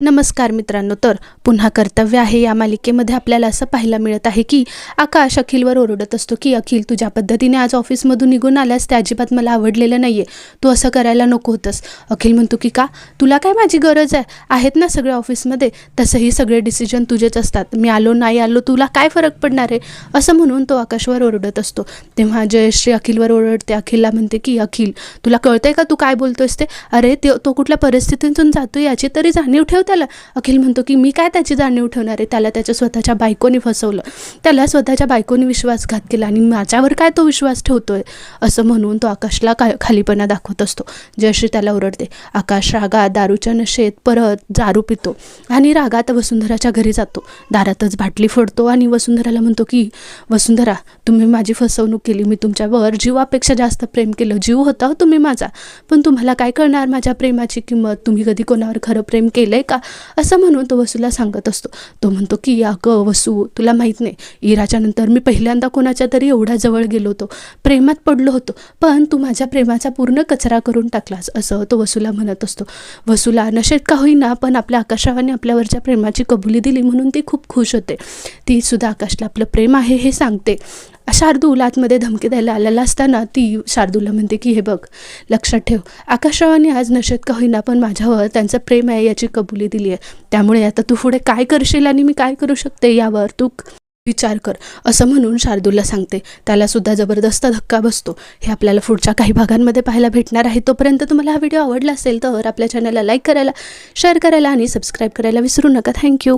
नमस्कार मित्रांनो तर पुन्हा कर्तव्य आहे या मालिकेमध्ये आपल्याला असं पाहायला मिळत आहे की आकाश अखिलवर ओरडत असतो की अखिल तुझ्या पद्धतीने आज ऑफिसमधून निघून आल्यास ते अजिबात मला आवडलेलं नाही आहे तू असं करायला नको होतंस. अखिल म्हणतो की का? तुला काय माझी गरज आहे? आहेत ना सगळे ऑफिसमध्ये. तसंही सगळे डिसिजन तुझेच असतात. मी आलो नाही आलो तुला काय फरक पडणार आहे? असं म्हणून तो आकाशवर ओरडत असतो. तेव्हा जयश्री अखिलवर ओरडते. अखिलला म्हणते की अखिल तुला कळतंय का तू काय बोलतोयस ते? अरे ते तो कुठल्या परिस्थितीतून जातो याची तरी जाणीव ठेव त्याला अखिल म्हणतो की मी काय त्याची जाणीव ठेवणार आहे? त्याला त्याच्या स्वतःच्या बायकोनी फसवलं. त्याला स्वतःच्या बायकोनी विश्वासघात केला आणि माझ्यावर काय तो विश्वास ठेवतोय असं म्हणून तो आकाशला काय खालीपणा दाखवत असतो. जयश्री त्याला ओरडते. आकाश रागात दारूच्या नशेत परत दारू पितो आणि रागात वसुंधराच्या घरी जातो. दारातच बाटली फोडतो आणि वसुंधराला म्हणतो की वसुंधरा तुम्ही माझी फसवणूक केली. मी तुमच्यावर जीवापेक्षा जास्त प्रेम केलं. जीव होता तुम्ही माझा. पण तुम्हाला काय कळणार? माझ्या प्रेमाची किंमत. तुम्ही कधी कोणावर खरं प्रेम केलं आहे का? असं म्हणून तो वसूला सांगत असतो. तो म्हणतो की अगं वसू तुला माहीत नाही इराच्या नंतर मी पहिल्यांदा कोणाच्या तरी एवढ्या जवळ गेलो होतो. प्रेमात पडलो होतो पण तू माझ्या प्रेमाचा पूर्ण कचरा करून टाकलास असं तो वसूला म्हणत असतो. वसूला नशेत का होईना पण आपल्या आकाशावाने आपल्यावरच्या प्रेमाची कबुली दिली म्हणून ती खूप खुश होते. ती सुद्धा आकाशला आपलं प्रेम आहे हे सांगते. शार्दूल आतमध्ये धमकी द्यायला आलेला असताना ती शार्दूलला म्हणते की हे बघ लक्षात ठेव. आकाशरावांनी आज नशेत का होईना पण माझ्यावर त्यांचं प्रेम आहे याची कबुली दिली आहे. त्यामुळे आता तू पुढे काय करशील आणि मी काय करू शकते यावर तू विचार कर असं म्हणून शार्दूलला सांगते. त्याला सुद्धा जबरदस्त धक्का बसतो. हे आपल्याला पुढच्या काही भागांमध्ये पाहायला भेटणार आहे. तोपर्यंत तुम्हाला हा व्हिडिओ आवडला असेल तर आपल्या चॅनलला लाईक करायला शेअर करायला आणि सबस्क्राईब करायला विसरू नका. थँक्यू.